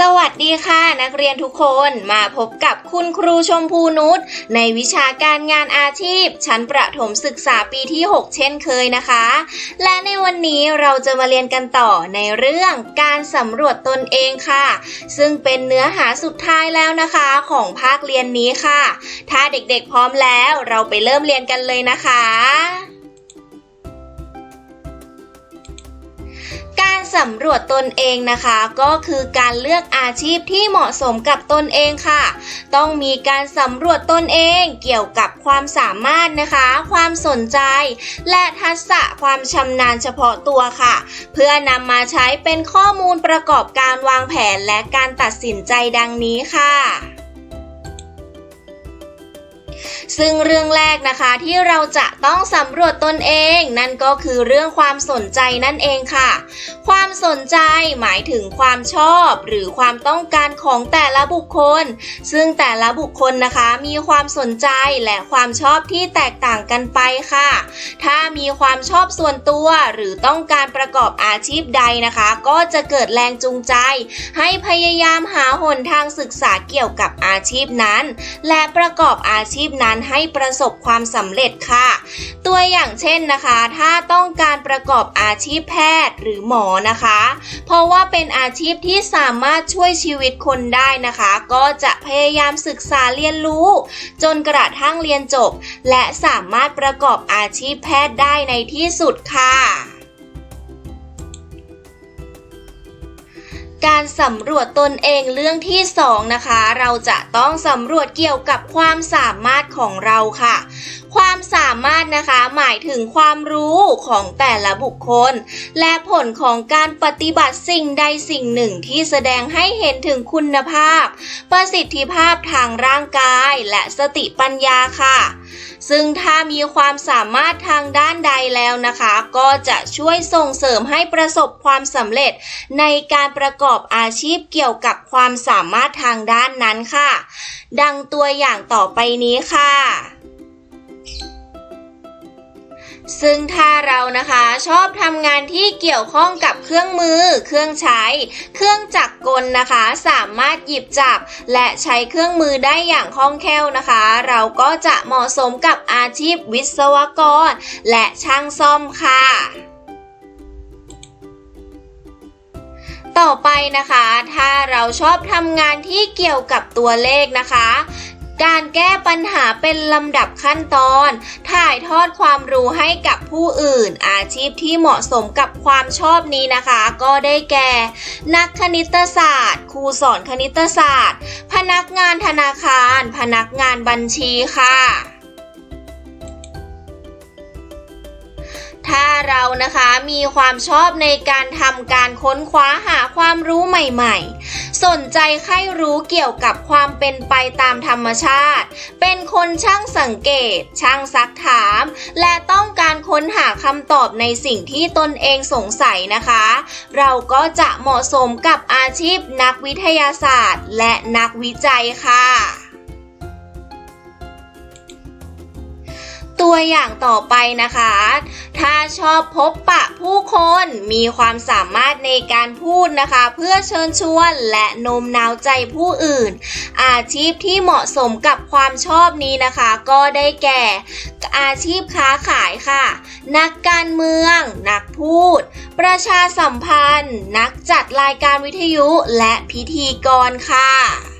สวัสดีค่ะนักเรียนทุกคนมาพบกับคุณครูชมพูนุชในวิชาการงานอาชีพ ชั้นประถมศึกษาปีที่ 6 เช่นเคยนะคะ และในวันนี้เราจะมาเรียนกันต่อในเรื่องการสำรวจตนเองค่ะ ซึ่งเป็นเนื้อหาสุดท้ายแล้วนะคะของภาคเรียนนี้ค่ะ ถ้าเด็กๆพร้อมแล้ว เราไปเริ่มเรียนกันเลยนะคะ สำรวจตนเองนะคะ ก็คือการเลือกอาชีพที่เหมาะสมกับตนเองค่ะ ต้องมีการสำรวจตนเองเกี่ยวกับความสามารถนะคะ ความสนใจ และทักษะความชำนาญเฉพาะตัวค่ะ เพื่อนำมาใช้เป็นข้อมูลประกอบการวางแผนและการตัดสินใจดังนี้ค่ะ ซึ่งเรื่องแรกนะคะที่เราจะต้องสำรวจตนเอง นั่นก็คือเรื่องความสนใจนั่นเองค่ะ ความสนใจหมายถึงความชอบ หรือความต้องการของแต่ละบุคคล ซึ่งแต่ละบุคคลนะคะมีความสนใจและความชอบที่แตกต่างกันไปค่ะ ถ้ามีความชอบส่วนตัวหรือต้องการประกอบอาชีพใดนะคะ ก็จะเกิดแรงจูงใจ ให้พยายามหาหนทางศึกษาเกี่ยวกับอาชีพนั้น และประกอบอาชีพนั้นให้ประสบความสำเร็จค่ะ ตัวอย่างเช่นนะคะ ถ้าต้องการประกอบอาชีพแพทย์หรือหมอนะคะ เพราะว่าเป็นอาชีพที่สามารถช่วยชีวิตคนได้นะคะ ก็จะพยายามศึกษาเรียนรู้ จนกระทั่งเรียนจบ และสามารถประกอบอาชีพแพทย์ได้ในที่สุดค่ะ การสำรวจตนเองเรื่องที่สองนะคะ เราจะต้องสำรวจเกี่ยวกับความสามารถของเราค่ะ ความสามารถนะคะหมายถึงความรู้ของแต่ละบุคคล และผลของการปฏิบัติสิ่งใดสิ่งหนึ่งที่แสดงให้เห็นถึงคุณภาพ ประสิทธิภาพทางร่างกายและสติปัญญาค่ะ ซึ่งถ้ามีความสามารถทางด้านใดแล้วนะคะ ก็จะช่วยส่งเสริมให้ประสบความสำเร็จ ในการประกอบอาชีพเกี่ยวกับความสามารถทางด้านนั้นค่ะ ดังตัวอย่างต่อไปนี้ค่ะ ซึ่งถ้าเรานะคะชอบทำงานที่เกี่ยวข้องกับเครื่องมือ เครื่องใช้ เครื่องจักรกลนะคะ สามารถหยิบจับ และใช้เครื่องมือได้อย่างคล่องแคล่วนะคะ เราก็จะเหมาะสมกับอาชีพวิศวกร และช่างซ่อมค่ะต่อไปนะคะ ถ้าเราชอบทำงานที่เกี่ยวกับตัวเลขนะคะ การแก้ปัญหาเป็นลำดับขั้นตอน ถ่ายทอดความรู้ให้กับผู้อื่น อาชีพที่เหมาะสมกับความชอบนี้นะคะ ก็ได้แก่ นักคณิตศาสตร์ ครูสอนคณิตศาสตร์ พนักงานธนาคาร พนักงานบัญชีค่ะ ถ้าเรานะคะมีความชอบในการทำการค้นคว้าหาความรู้ใหม่ๆ สนใจใครรู้เกี่ยวกับความเป็นไปตามธรรมชาติ เป็นคนช่างสังเกต ช่างซักถาม และต้องการค้นหาคำตอบในสิ่งที่ตนเองสงสัยนะคะ เราก็จะเหมาะสมกับอาชีพนักวิทยาศาสตร์ และนักวิจัยค่ะ ตัวอย่างต่อไปนะคะ ถ้าชอบพบปะผู้คนมีความสามารถในการพูดนะคะ เพื่อเชิญชวนและโน้มน้าวใจผู้อื่น อาชีพที่เหมาะสมกับความชอบนี้นะคะ ก็ได้แก่ อาชีพค้าขายค่ะ นักการเมือง นักพูด ประชาสัมพันธ์ นักจัดรายการวิทยุและพิธีกรค่ะ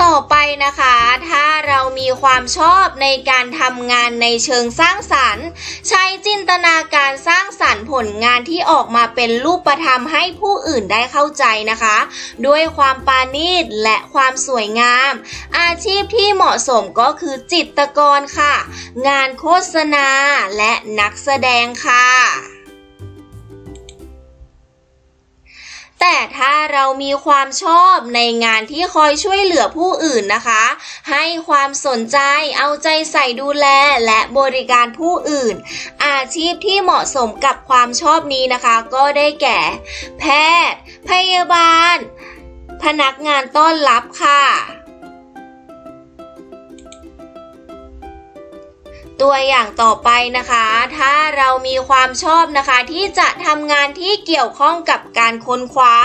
ต่อไปนะคะ ถ้าเรามีความชอบในการทำงานในเชิงสร้างสรรค์ ใช้จินตนาการสร้างสรรค์ผลงานที่ออกมาเป็นรูปธรรมให้ผู้อื่นได้เข้าใจนะคะ ด้วยความปานีตและความสวยงาม อาชีพที่เหมาะสมก็คือจิตรกรค่ะ งานโฆษณาและนักแสดงค่ะ แต่ถ้าเรามีความชอบในงานที่คอยช่วยเหลือผู้อื่นนะคะ ให้ความสนใจเอาใจใส่ดูแลและบริการผู้อื่น อาชีพที่เหมาะสมกับความชอบนี้นะคะ ก็ได้แก่ แพทย์ พยาบาล พนักงานต้อนรับค่ะ ตัวอย่างต่อไปนะคะ ถ้าเรามีความชอบนะคะที่จะทำงานที่เกี่ยวข้องกับการค้นคว้า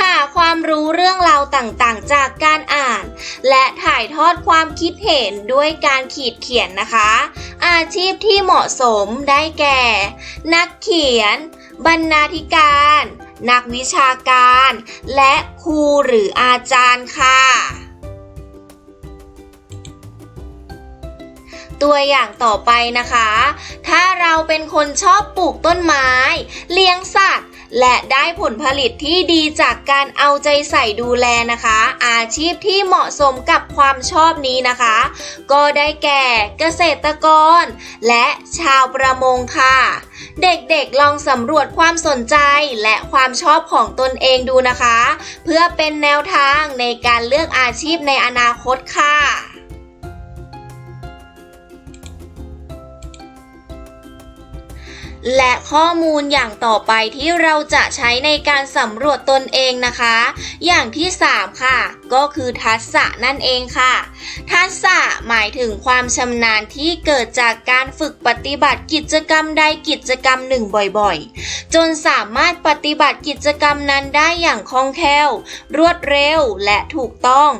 หาความรู้เรื่องราวต่างๆ จากการอ่าน และถ่ายทอดความคิดเห็นด้วยการขีดเขียนนะคะ อาชีพที่เหมาะสมได้แก่ นักเขียน บรรณาธิการ นักวิชาการ และครูหรืออาจารย์ค่ะ ตัวอย่างต่อไปนะคะ ถ้าเราเป็นคนชอบปลูกต้นไม้ เลี้ยงสัตว์ และได้ผลผลิตที่ดีจากการเอาใจใส่ดูแลนะคะ อาชีพที่เหมาะสมกับความชอบนี้นะคะ ก็ได้แก่เกษตรกร และชาวประมงค่ะ เด็กๆลองสำรวจความสนใจและความชอบของตนเองดูนะคะ เพื่อเป็นแนวทางในการเลือกอาชีพในอนาคตค่ะ และข้อมูลอย่างต่อไปที่เราจะใช้ในการสำรวจตนเองนะคะ อย่างที่ 3 ค่ะ ก็คือทักษะนั่นเองค่ะ ทักษะหมายถึงความชำนาญที่เกิดจากการฝึกปฏิบัติกิจกรรมใดกิจกรรมหนึ่งบ่อยๆ จนสามารถปฏิบัติกิจกรรมนั้นได้อย่างคล่องแคล่ว รวดเร็วและถูกต้อง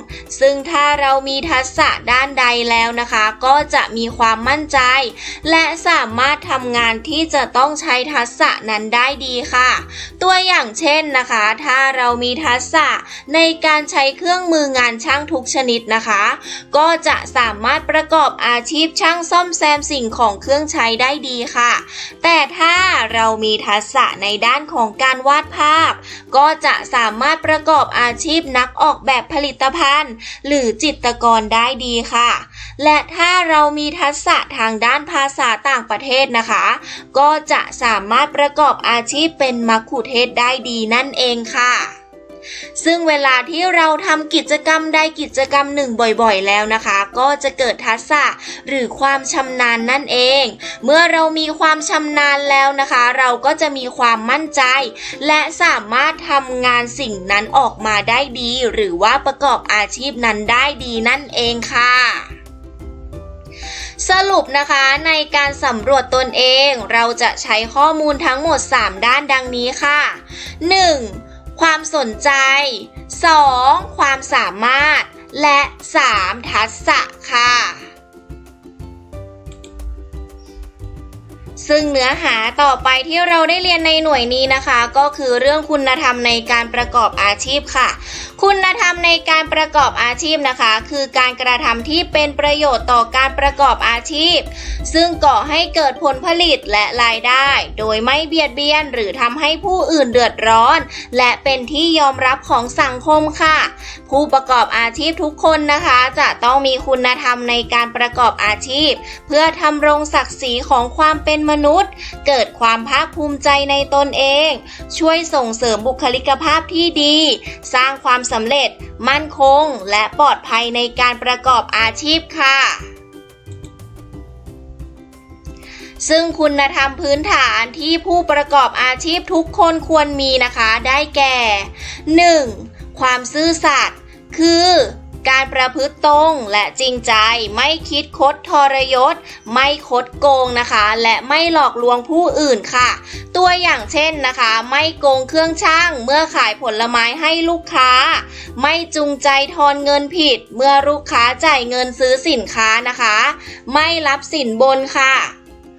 ซึ่งถ้าเรามีทักษะด้านใดแล้วนะคะ ก็จะมีความมั่นใจ และสามารถทำงานที่จะต้องใช้ทักษะนั้นได้ดีค่ะ ตัวอย่างเช่นนะคะ ถ้าเรามีทักษะในการใช้เครื่องมืองานช่างทุกชนิดนะคะ ก็จะสามารถประกอบอาชีพช่างซ่อมแซมสิ่งของเครื่องใช้ได้ดีค่ะ แต่ถ้าเรามีทักษะในด้านของการวาดภาพ ก็จะสามารถประกอบอาชีพนักออกแบบผลิตภัณฑ์ หรือจิตรกรได้ดีค่ะ และถ้าเรามีทักษะทางด้านภาษาต่างประเทศนะคะ ก็จะสามารถประกอบอาชีพเป็นมัคคุเทศก์ได้ดีนั่นเองค่ะ ซึ่งเวลาที่เราทำกิจกรรมใดกิจกรรมหนึ่งบ่อยๆ แล้วนะคะ ก็จะเกิดทักษะหรือความชำนาญนั่นเอง เมื่อเรามีความชำนาญแล้วนะคะ เราก็จะมีความมั่นใจ และสามารถทำงานสิ่งนั้นออกมาได้ดี หรือว่าประกอบอาชีพนั้นได้ดีนั่นเองค่ะ สรุปนะคะในการสำรวจตนเองเราจะใช้ข้อมูลทั้งหมด 3 ด้านดังนี้ค่ะ 1. ความสนใจ 2. ความสามารถ และ 3. ทักษะค่ะ ซึ่งเนื้อหาต่อไปที่เราได้เรียนในหน่วยนี้นะคะ ก็คือเรื่องคุณธรรมในการประกอบอาชีพค่ะ คุณธรรมในการประกอบอาชีพนะคะ คือการกระทำที่เป็นประโยชน์ต่อการประกอบอาชีพ ซึ่งก่อให้เกิดผลผลิตและรายได้ โดยไม่เบียดเบียนหรือทำให้ผู้อื่นเดือดร้อน และเป็นที่ยอมรับของสังคมค่ะ ผู้ประกอบอาชีพทุกคนนะคะ จะต้องมีคุณธรรมในการประกอบอาชีพ เพื่อทำรงศักดิ์ศรีของความเป็นมนุษย์ เกิดความภาคภูมิใจในตนเอง ช่วยส่งเสริมบุคลิกภาพที่ดี สร้างความสำเร็จ มั่นคง และปลอดภัยในการประกอบอาชีพค่ะซึ่งคุณธรรมพื้นฐานที่ผู้ประกอบอาชีพทุกคนควรมีนะคะ ได้แก่ 1. ความซื่อสัตย์คือ การประพฤติตรงและจริงใจ ไม่คิดคดทรยศ ไม่คดโกงนะคะ และไม่หลอกลวงผู้อื่นค่ะ ตัวอย่างเช่นนะคะ ไม่โกงเครื่องช่างเมื่อขายผลไม้ให้ลูกค้า ไม่จูงใจทอนเงินผิด เมื่อลูกค้าจ่ายเงินซื้อสินค้านะคะ ไม่รับสินบนค่ะ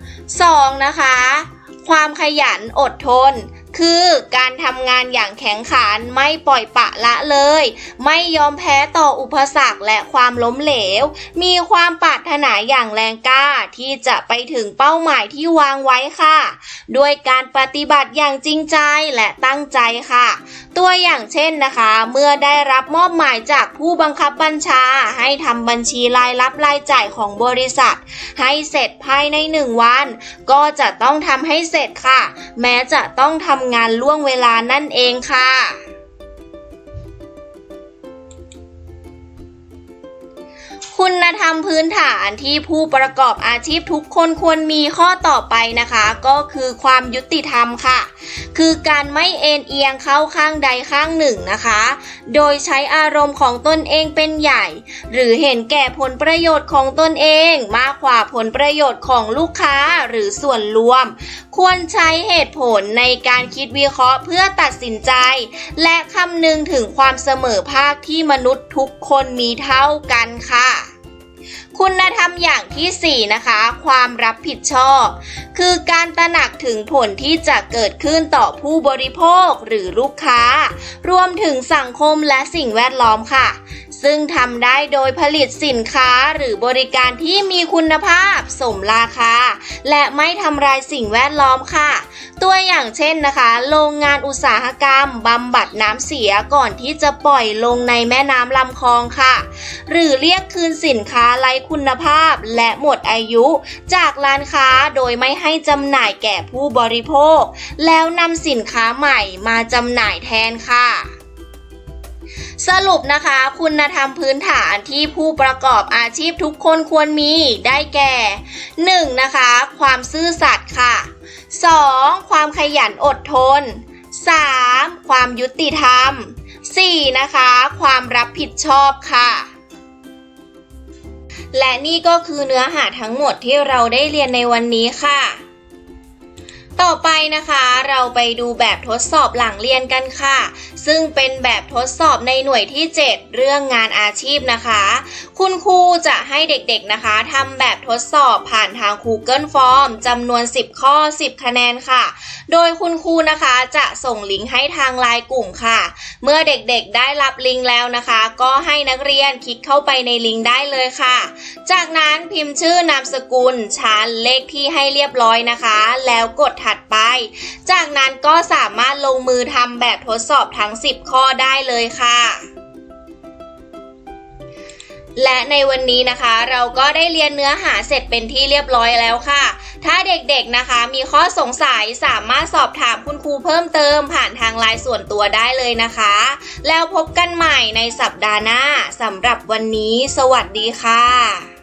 2. นะคะ ความขยันอดทน คือการทำงานอย่างแข็งขันไม่ปล่อยปะละเลย ไม่ยอมแพ้ต่ออุปสรรคและความล้มเหลว มีความปรารถนาอย่างแรงกล้าที่จะไปถึงเป้าหมายที่วางไว้ค่ะ ด้วยการปฏิบัติอย่างจริงใจและตั้งใจค่ะ ตัวอย่างเช่นนะคะ เมื่อได้รับมอบหมายจากผู้บังคับบัญชา ให้ทำบัญชีรายรับรายจ่ายของบริษัท ให้เสร็จภายในหนึ่งวัน ก็จะต้องทำให้เสร็จค่ะ แม้จะต้องทำงานล่วงเวลานั่นเองค่ะ คุณธรรมพื้นฐานที่ผู้ประกอบอาชีพทุกคนควรมีข้อต่อไปนะคะ ก็คือความยุติธรรมค่ะ คือการไม่เอ็นเอียงเข้าข้างใดข้างหนึ่งนะคะ โดยใช้อารมณ์ของตนเองเป็นใหญ่ หรือเห็นแก่ผลประโยชน์ของตนเองมากกว่าผลประโยชน์ของลูกค้าหรือส่วนรวม ควรใช้เหตุผลในการคิดวิเคราะห์เพื่อตัดสินใจ และคำนึงถึงความเสมอภาคที่มนุษย์ทุกคนมีเท่ากันค่ะ คุณธรรมอย่างทีสี่ 4 นะคะ ความรับผิดชอบ คือการตระหนักถึงผลที่จะเกิดขึ้นต่อผู้บริโภคหรือลูกค้า รวมถึงสังคมและสิ่งแวดล้อมค่ะ ซึ่งทำได้โดยผลิตสินค้าหรือบริการที่มีคุณภาพสมราคา และไม่ทำลายสิ่งแวดล้อมค่ะ ตัวอย่างเช่นนะคะ โรงงานอุตสาหกรรมบำบัดน้ำเสียก่อนที่จะปล่อยลงในแม่น้ำลำคลองค่ะ หรือเรียกคืนสินค้าไร้คุณภาพและหมดอายุ จากร้านค้าโดยไม่ให้จำหน่ายแก่ผู้บริโภค แล้วนำสินค้าใหม่มาจำหน่ายแทนค่ะสรุปนะคะ คุณธรรมพื้นฐานที่ผู้ประกอบอาชีพทุกคนควรมีได้แก่ 1. นะคะ ความซื่อสัตย์ค่ะ 2. ความขยันอดทน 3. ความยุติธรรม 4. นะคะ ความรับผิดชอบค่ะ และนี่ก็คือเนื้อหาทั้งหมดที่เราได้เรียนในวันนี้ค่ะ ต่อไปนะคะเราไปดูแบบทดสอบหลังเรียนกันค่ะ ซึ่งเป็นแบบทดสอบในหน่วยที่ 7 เรื่องงานอาชีพนะคะ คุณครูจะให้เด็กๆนะคะทำแบบทดสอบผ่านทาง Google Form จำนวน 10 ข้อ 10 คะแนนค่ะ โดยคุณครูนะคะจะส่งลิงก์ให้ทางไลน์กลุ่มค่ะ เมื่อเด็กๆได้รับลิงก์แล้วนะคะ ก็ให้นักเรียนคลิกเข้าไปในลิงก์ได้เลยค่ะ จากนั้นพิมพ์ชื่อนามสกุลชั้นเลขที่ให้เรียบร้อยนะคะ แล้วกดถัดไป จากนั้นก็สามารถลงมือทำแบบทดสอบทั้ง 10 ข้อได้เลยค่ะและในวันนี้นะคะเราก็ได้เรียนเนื้อหาเสร็จเป็นที่เรียบร้อยแล้วค่ะ ถ้าเด็กๆนะคะมีข้อสงสัยสามารถสอบถามคุณครูเพิ่มเติมผ่านทางไลน์ส่วนตัวได้เลยนะคะ แล้วพบกันใหม่ในสัปดาห์หน้าสำหรับวันนี้ สวัสดีค่ะ